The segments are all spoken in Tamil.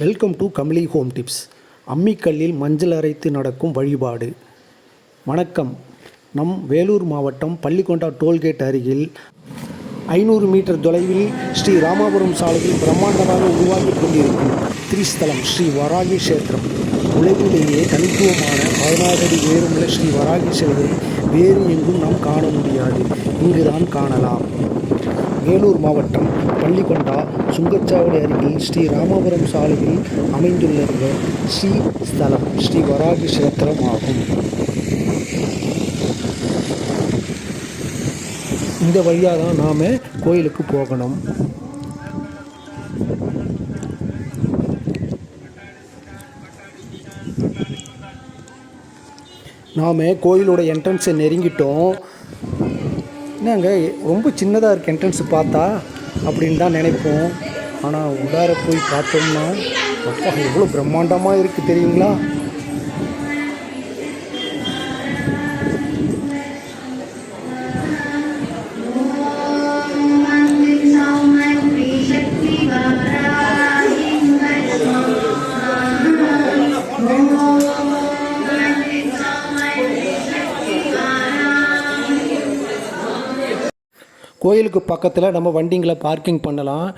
Welcome to Kamali home tips அம்மிக்கல்லில் மஞ்சள் அரைத்து நடக்கும் வழிபாடு. வணக்கம். நம் வேலூர் மாவட்டம் பள்ளிக்கொண்டா டோல்கேட் அருகில் ஐநூறு மீட்டர் தொலைவில் ஸ்ரீ ராமாபுரம் சாலையில் பிரம்மாண்டமாக உருவாகி கொண்டிருக்கும் திரிஸ்தலம் ஸ்ரீ வராகி கஷேத்திரம். உலகிலேயே தனித்துவமான பதினாறு அடி உயரமுள்ள ஸ்ரீ வராகி சிலையை வேறு எங்கும் நாம் காண முடியாது. இங்குதான் காணலாம். வேலூர் மாவட்டம் பள்ளிக்கொண்டா சுங்கச்சாவடி அருகில் ஸ்ரீ ராமபுரம் சாலையில் அமைந்துள்ள ஸ்ரீ ஸ்தலம் ஸ்ரீ வராகி கஷேத்திரம் ஆகும். இந்த வழியாக தான் நாம் கோயிலுக்கு போகணும். நாம் கோயிலோட என்ட்ரன்ஸை நெருங்கிட்டோம். என்னங்க ரொம்ப சின்னதாக இருக்குது என்ட்ரன்ஸ் பார்த்தா அப்படின்னு தான் நினைப்போம். ஆனால் உள்ளார போய் பார்த்தோம்னா அப்பா எவ்வளோ பிரம்மாண்டமாக இருக்குது தெரியுங்களா? கோயிலுக்கு பக்கத்தில் நம்ம வண்டிங்களை பார்க்கிங் பண்ணலாம்.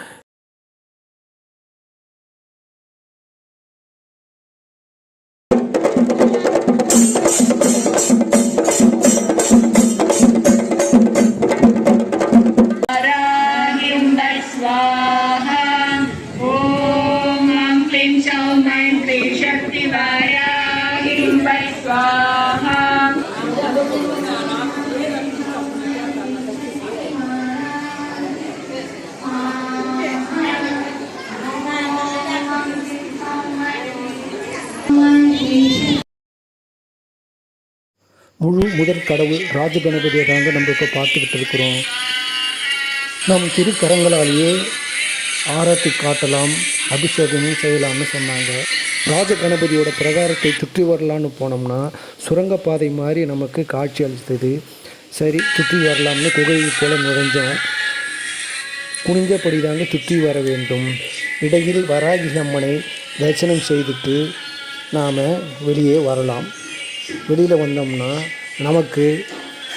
முழு முதற் கடவுள் ராஜகணபதியை தாங்க நம்ம இப்போ பார்த்துக்கிட்டு இருக்கிறோம் நம் திருக்கரங்களாலேயே ஆரத்தி காட்டலாம் அபிஷேகமும் செய்யலாம்னு சொன்னாங்க. ராஜகணபதியோட பிரகாரத்தை சுற்றி வரலான்னு போனோம்னா சுரங்கப்பாதை மாதிரி நமக்கு காட்சி அளித்தது. சரி சுற்றி வரலாம்னு குகையை போல நுழைஞ்சோம் குனிஞ்சபடி தாங்க சுற்றி வர வேண்டும். இடையில் வராகி அம்மனை தரிசனம் செய்துட்டு நாம் வெளியே வரலாம். வெளியில் வந்தோம்னா நமக்கு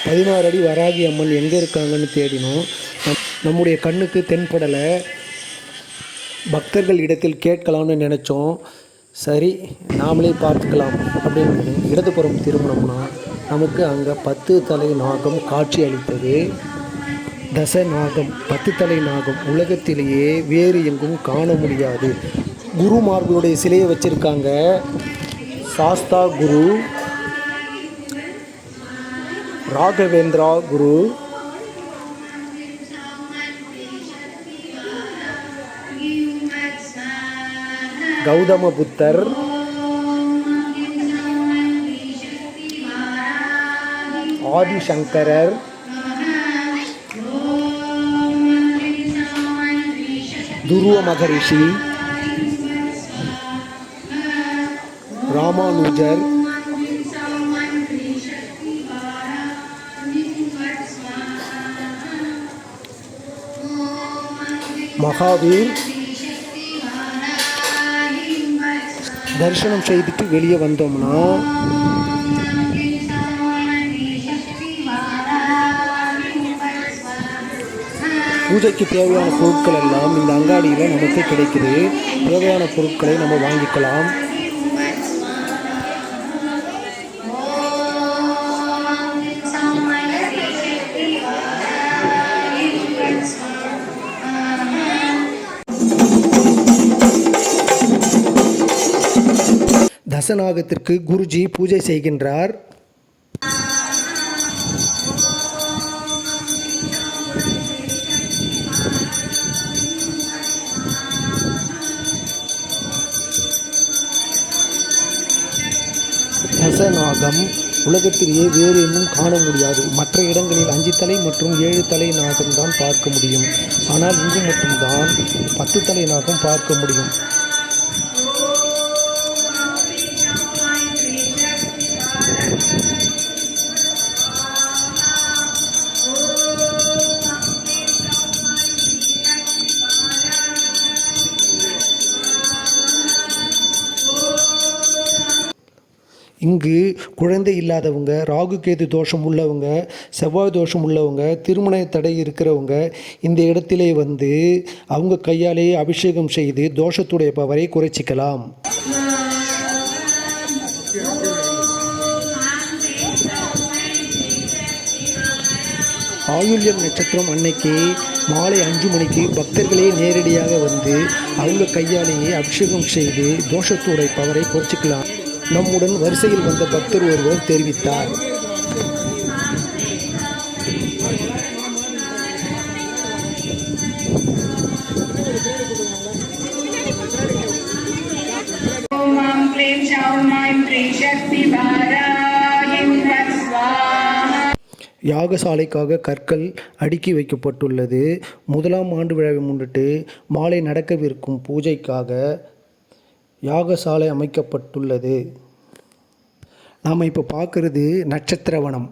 பதினாறு அடி வராகி அம்மன் எங்கே இருக்காங்கன்னு தேடினோம். நம் நம்முடைய கண்ணுக்கு தென்படலை. பக்தர்கள் இடத்தில் கேட்கலாம்னு நினச்சோம். சரி நாமளே பார்த்துக்கலாம் அப்படின்னு இடதுபுறம் திரும்பினோம்னா நமக்கு அங்கே பத்து தலை நாகம் காட்சி அளித்தது. தச நாகம் பத்து தலை நாகம் உலகத்திலேயே வேறு எங்கும் காண முடியாது. குருமார்களுடைய சிலையை வச்சுருக்காங்க. சாஸ்தா குரு ராகவேந்திரா குரு. கௌதம புத்தர் ஆதிசங்கரர். துருவ மகரிஷி ராமானுஜர். மகாவீர் தரிசனம் செய்துட்டு வெளியே வந்தோம்னா பூஜைக்கு தேவையான பொருட்கள் எல்லாம் இந்த அங்காடியில் நமக்கு கிடைக்குது. தேவையான பொருட்களை நம்ம வாங்கிக்கலாம். தசநாகத்திற்கு குருஜி பூஜை செய்கின்றார். தசநாகம் உலகத்திலேயே வேறு எங்கும் காண முடியாது. மற்ற இடங்களில் அஞ்சு தலை மற்றும் ஏழு தலை நாகம் தான் பார்க்க முடியும். ஆனால் இங்கு மட்டும்தான் பத்து தலை நாகம் பார்க்க முடியும். இங்கு குழந்தை இல்லாதவங்க ராகு கேது தோஷம் உள்ளவங்க செவ்வாய் தோஷம் உள்ளவங்க திருமண தடை இருக்கிறவங்க இந்த இடத்திலே வந்து அவங்க கையாலேயே அபிஷேகம் செய்து தோஷத்துடைய பவரை குறைச்சிக்கலாம். ஆயுள்யம் நட்சத்திரம் அன்னைக்கு மாலை அஞ்சு மணிக்கு பக்தர்களே நேரடியாக வந்து அவங்க கையாலேயே அபிஷேகம் செய்து தோஷத்துடைய பவரை குறைச்சிக்கலாம். நம்முடன் வரிசையில் வந்த பக்தர் ஒருவர் தெரிவித்தார். யாகசாலைக்காக கற்கள் அடுக்கி வைக்கப்பட்டுள்ளது. முதலாம் ஆண்டு விழாவை முன்னிட்டு மாலை நடக்கவிருக்கும் பூஜைக்காக யாகசாலை அமைக்கப்பட்டுள்ளது. நாம் இப்போ பார்க்குறது நட்சத்திரவனம்.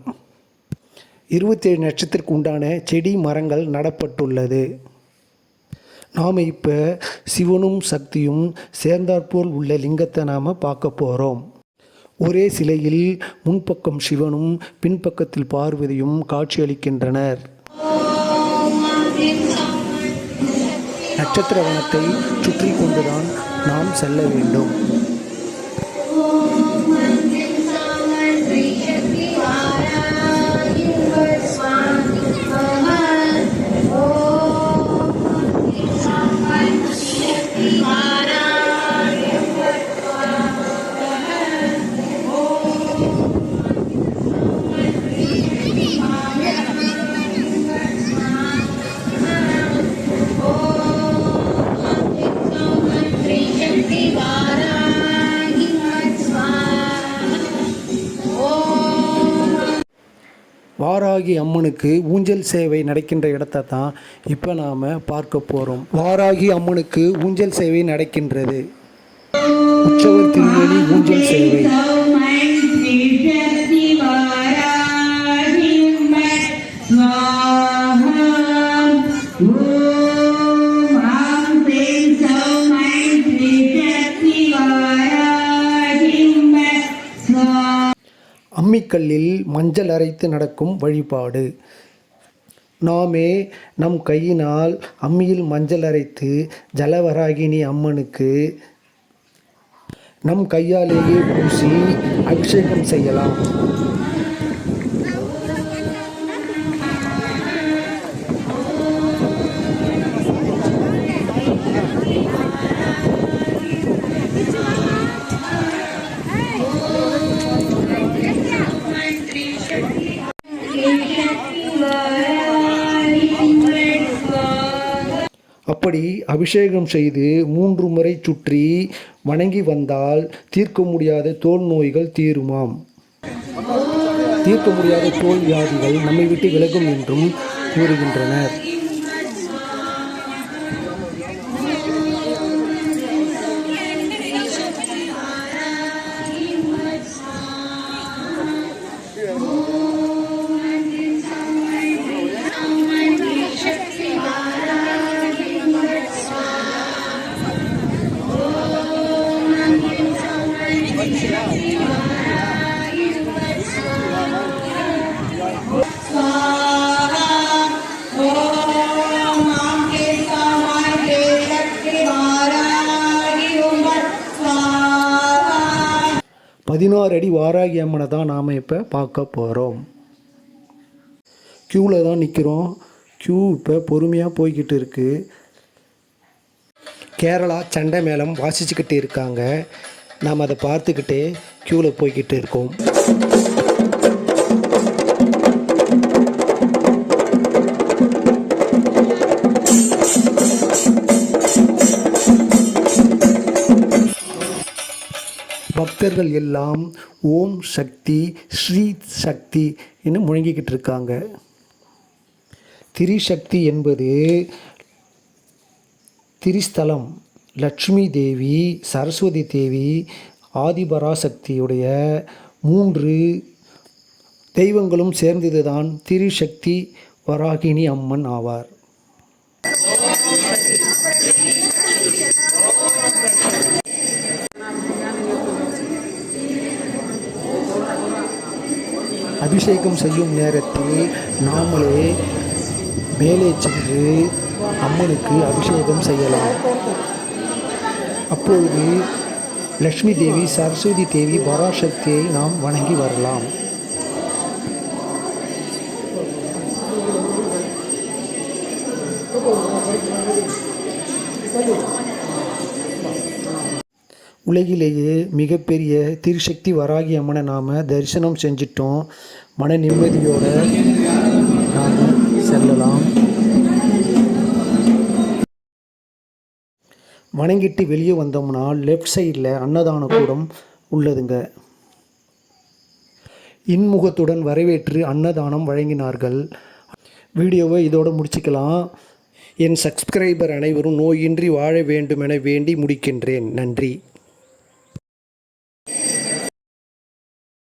இருபத்தேழு நட்சத்திரத்துக்கு உண்டான செடி மரங்கள் நடப்பட்டுள்ளது. நாம் இப்போ சிவனும் சக்தியும் சேர்ந்தாற்போல் உள்ள லிங்கத்தை நாம் பார்க்க போகிறோம் ஒரே சிலையில் முன்பக்கம் சிவனும் பின்பக்கத்தில் பார்வதியும் காட்சியளிக்கின்றனர். நட்சத்திர வனத்தை சுற்றி கொண்டுதான் நாம் செல்ல வேண்டும். வாராகி அம்மனுக்கு ஊஞ்சல் சேவை நடக்கின்ற இடத்தை தான் இப்போ நாம் பார்க்க போகிறோம் வாராகி அம்மனுக்கு ஊஞ்சல் சேவை நடக்கின்றது. உற்சவர் திருமணி ஊஞ்சல் சேவை. அம்மிக்கல்லில் மஞ்சள் அரைத்து நடக்கும் வழிபாடு. நாமே நம் கையினால் அம்மியில் மஞ்சள் அரைத்து ஜலவராகினி அம்மனுக்கு நம் கையாலேயே பூசி அபிஷேகம் செய்யலாம். அப்படி அபிஷேகம் செய்து மூன்று முறை சுற்றி வணங்கி வந்தால் தீர்க்க முடியாத தோல் நோய்கள் தீருமாம். தீர்க்க முடியாத தோல் வியாதிகள் நம்மை விட்டு விலகும் என்றும் கூறுகின்றனர். பதினாறு அடி வாராகி அம்மனை தான் நாம் இப்போ பார்க்க போகிறோம் க்யூவில் தான் நிற்கிறோம் க்யூ இப்போ பொறுமையாக போய்கிட்டு இருக்குது கேரளா சண்டை மேளம் வாசிச்சுக்கிட்டு இருக்காங்க. நாம் அதை பார்த்துக்கிட்டே க்யூவில் போய்கிட்டு இருக்கோம். பக்தர்கள் எல்லாம் ஓம் சக்தி ஸ்ரீ சக்தி என்று முழங்கிக்கிட்டு இருக்காங்க. திரிசக்தி என்பது திரிஸ்தலம் லட்சுமி தேவி சரஸ்வதி தேவி ஆதிபராசக்தியுடைய மூன்று தெய்வங்களும் சேர்ந்ததுதான் திரிசக்தி வராகினி அம்மன் ஆவார். அபிஷேகம் செய்யும் நேரத்தில் நாமளே மேலே சென்று அம்மனுக்கு அபிஷேகம் செய்யலாம். அப்பொழுது லக்ஷ்மி தேவி சரஸ்வதி தேவி பராசக்தியை நாம் வணங்கி வரலாம். உலகிலேயே மிகப்பெரிய திருசக்தி வராகி அம்மனை நாம் தரிசனம் செஞ்சிட்டோம். மன நிம்மதியோடு நாம் செல்லலாம். வணங்கிட்டு வெளியே வந்தோம்னா லெஃப்ட் சைடில் அன்னதான கூடம் உள்ளதுங்க. இன்முகத்துடன் வரவேற்று அன்னதானம் வழங்கினார்கள். வீடியோவை இதோடு முடிச்சுக்கலாம். என் சப்ஸ்கிரைபர் அனைவரும் நோயின்றி வாழ வேண்டுமென வேண்டி முடிக்கின்றேன். நன்றி.